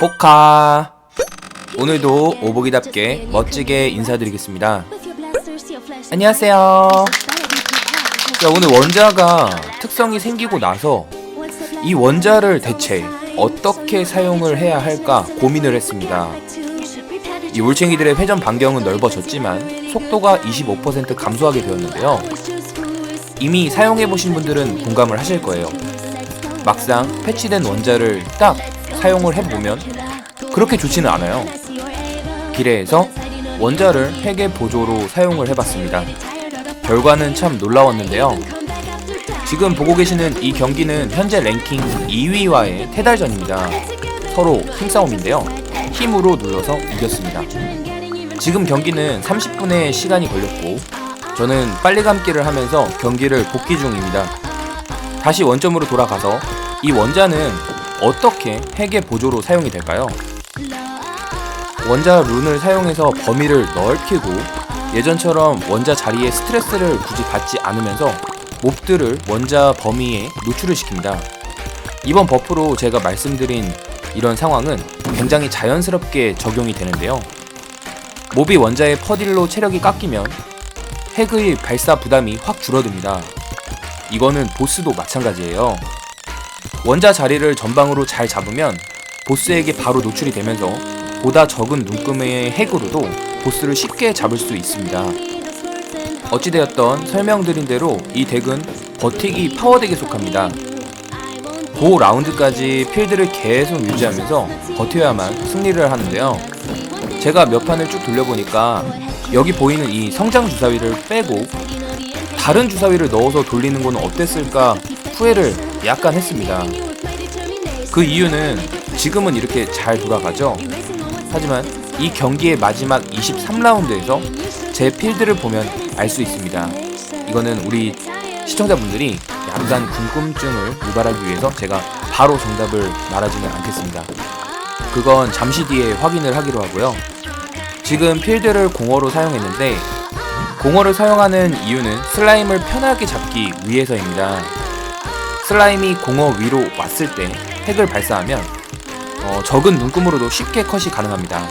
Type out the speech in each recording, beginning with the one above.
포카 오늘도 오보기답게 멋지게 인사드리겠습니다. 안녕하세요. 자, 오늘 원자가 특성이 생기고 나서 이 원자를 대체 어떻게 사용을 해야 할까 고민을 했습니다. 이 올챙이들의 회전 반경은 넓어졌지만 속도가 25% 감소하게 되었는데요. 이미 사용해보신 분들은 공감을 하실 거예요. 막상 패치된 원자를 딱 사용을 해보면 그렇게 좋지는 않아요. 비례해서 원자를 핵의 보조로 사용을 해봤습니다. 결과는 참 놀라웠는데요. 지금 보고 계시는 이 경기는 현재 랭킹 2위와의 태달전입니다. 서로 힘싸움인데요. 힘으로 눌러서 이겼습니다. 지금 경기는 30분의 시간이 걸렸고 저는 빨리 감기를 하면서 경기를 복귀 중입니다. 다시 원점으로 돌아가서 이 원자는 어떻게 핵의 보조로 사용이 될까요? 원자 룬을 사용해서 범위를 넓히고 예전처럼 원자 자리에 스트레스를 굳이 받지 않으면서 몹들을 원자 범위에 노출을 시킵니다. 이번 버프로 제가 말씀드린 이런 상황은 굉장히 자연스럽게 적용이 되는데요. 몹이 원자의 퍼딜로 체력이 깎이면 핵의 발사 부담이 확 줄어듭니다. 이거는 보스도 마찬가지예요. 원자 자리를 전방으로 잘 잡으면 보스에게 바로 노출이 되면서 보다 적은 눈금의 핵으로도 보스를 쉽게 잡을 수 있습니다. 어찌되었던 설명드린 대로 이 덱은 버티기 파워덱에 속합니다. 고 라운드까지 필드를 계속 유지하면서 버텨야만 승리를 하는데요. 제가 몇 판을 쭉 돌려보니까 여기 보이는 이 성장 주사위를 빼고 다른 주사위를 넣어서 돌리는 건 어땠을까 후회를 약간 했습니다. 그 이유는 지금은 이렇게 잘 돌아가죠. 하지만 이 경기의 마지막 23라운드에서 제 필드를 보면 알 수 있습니다. 이거는 우리 시청자분들이 약간 궁금증을 유발하기 위해서 제가 바로 정답을 말하지는 않겠습니다. 그건 잠시 뒤에 확인을 하기로 하고요. 지금 필드를 공허로 사용했는데 공허를 사용하는 이유는 슬라임을 편하게 잡기 위해서입니다. 슬라임이 공허 위로 왔을 때 핵을 발사하면 어, 적은 눈금으로도 쉽게 컷이 가능합니다.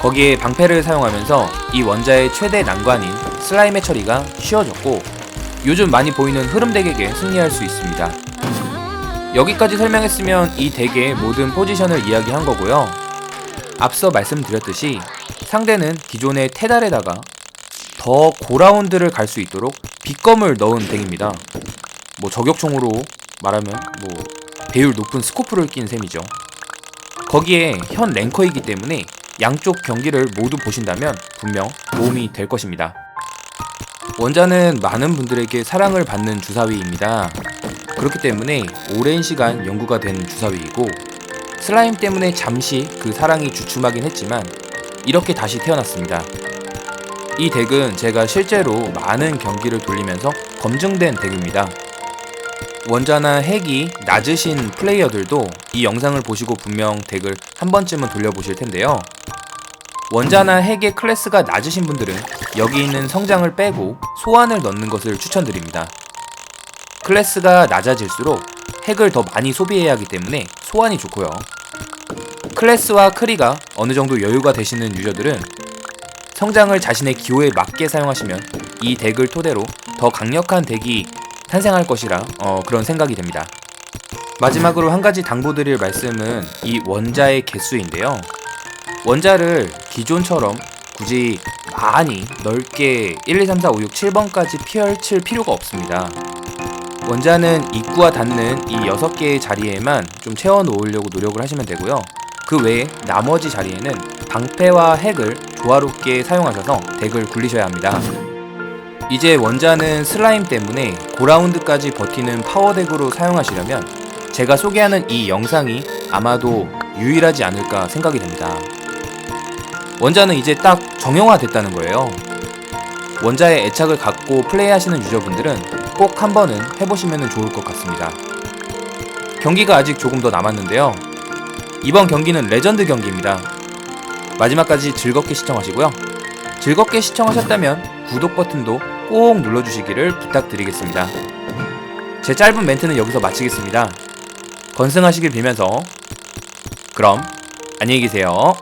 거기에 방패를 사용하면서 이 원자의 최대 난관인 슬라임의 처리가 쉬워졌고 요즘 많이 보이는 흐름 덱에게 승리할 수 있습니다. 여기까지 설명했으면 이 덱의 모든 포지션을 이야기한 거고요. 앞서 말씀드렸듯이 상대는 기존의 테달에다가 더 고라운드를 갈 수 있도록 빗검을 넣은 덱입니다. 뭐 저격총으로 말하면 뭐 배율 높은 스코프를 낀 셈이죠. 거기에 현 랭커이기 때문에 양쪽 경기를 모두 보신다면 분명 도움이 될 것입니다. 원자는 많은 분들에게 사랑을 받는 주사위입니다. 그렇기 때문에 오랜 시간 연구가 된 주사위이고 슬라임 때문에 잠시 그 사랑이 주춤하긴 했지만 이렇게 다시 태어났습니다. 이 덱은 제가 실제로 많은 경기를 돌리면서 검증된 덱입니다. 원자나 핵이 낮으신 플레이어들도 이 영상을 보시고 분명 덱을 한 번쯤은 돌려보실 텐데요. 원자나 핵의 클래스가 낮으신 분들은 여기 있는 성장을 빼고 소환을 넣는 것을 추천드립니다. 클래스가 낮아질수록 핵을 더 많이 소비해야 하기 때문에 소환이 좋고요. 클래스와 크리가 어느 정도 여유가 되시는 유저들은 성장을 자신의 기호에 맞게 사용하시면 이 덱을 토대로 더 강력한 덱이 탄생할 것이라 어, 그런 생각이 됩니다. 마지막으로 한 가지 당부드릴 말씀은 이 원자의 개수인데요. 원자를 기존처럼 굳이 많이 넓게 1, 2, 3, 4, 5, 6, 7번까지 펼칠 필요가 없습니다. 원자는 입구와 닿는 이 6개의 자리에만 좀 채워 놓으려고 노력을 하시면 되고요. 그 외에 나머지 자리에는 방패와 핵을 조화롭게 사용하셔서 덱을 굴리셔야 합니다. 이제 원자는 슬라임 때문에 고라운드까지 버티는 파워덱으로 사용하시려면 제가 소개하는 이 영상이 아마도 유일하지 않을까 생각이 됩니다. 원자는 이제 딱 정형화됐다는 거예요. 원자의 애착을 갖고 플레이하시는 유저분들은 꼭 한 번은 해보시면 좋을 것 같습니다. 경기가 아직 조금 더 남았는데요. 이번 경기는 레전드 경기입니다. 마지막까지 즐겁게 시청하시고요. 즐겁게 시청하셨다면 구독 버튼도 꼭 눌러주시기를 부탁드리겠습니다. 제 짧은 멘트는 여기서 마치겠습니다. 건승하시길 빌면서 그럼 안녕히 계세요.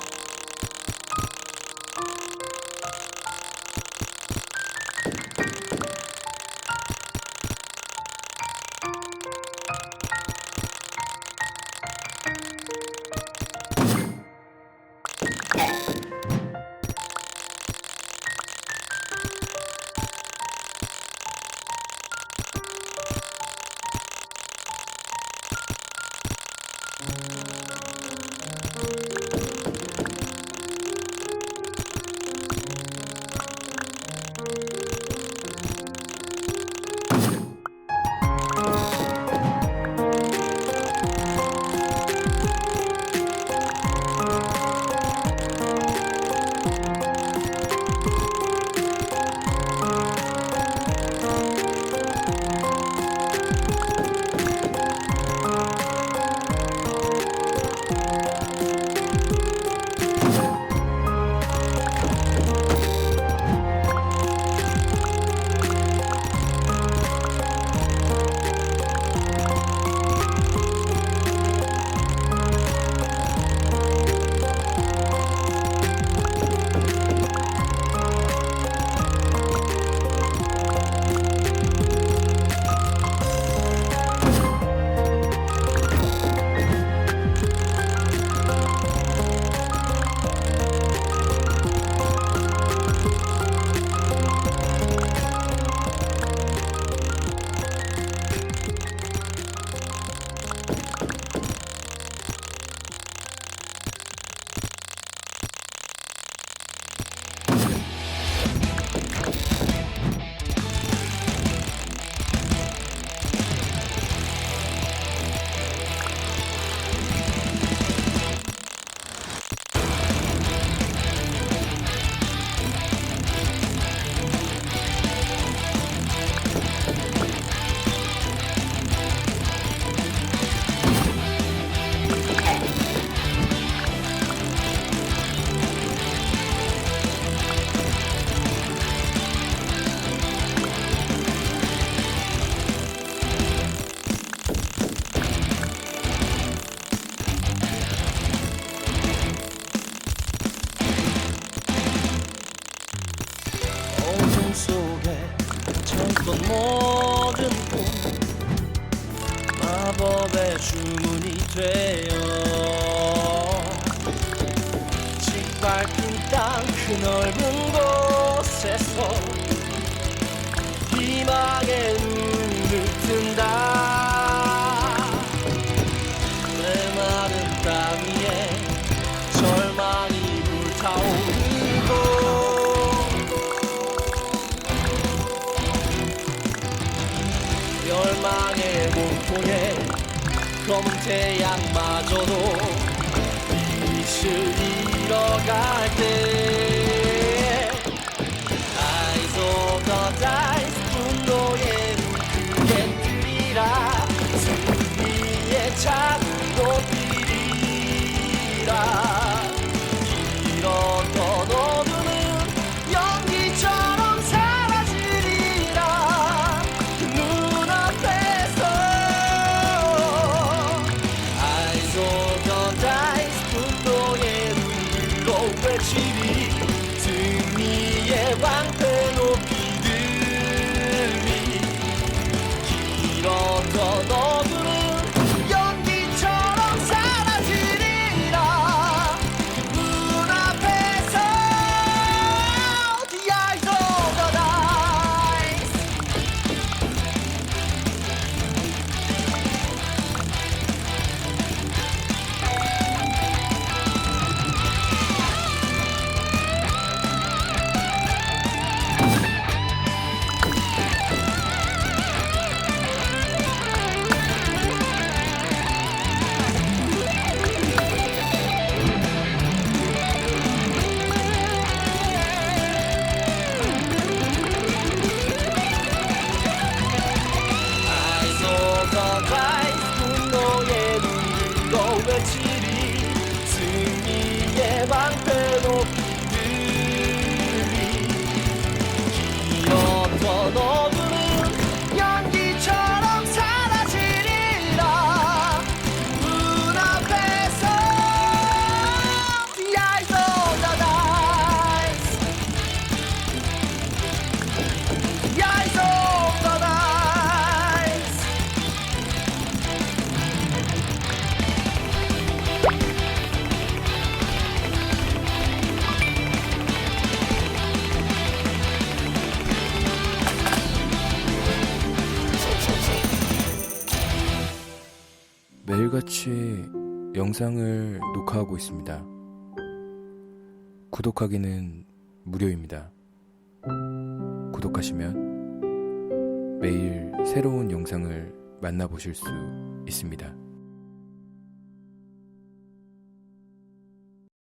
밝힌 땅그 넓은 곳에서 희망의 눈을 뜬다. 내 마른 땅 위에 절망이 불타오르고. 열망의 공포에 검은 태양마저도 瞬色がえて距离 levantelo 매일같이 영상을 녹화하고 있습니다. 구독하기는 무료입니다. 구독하시면 매일 새로운 영상을 만나보실 수 있습니다.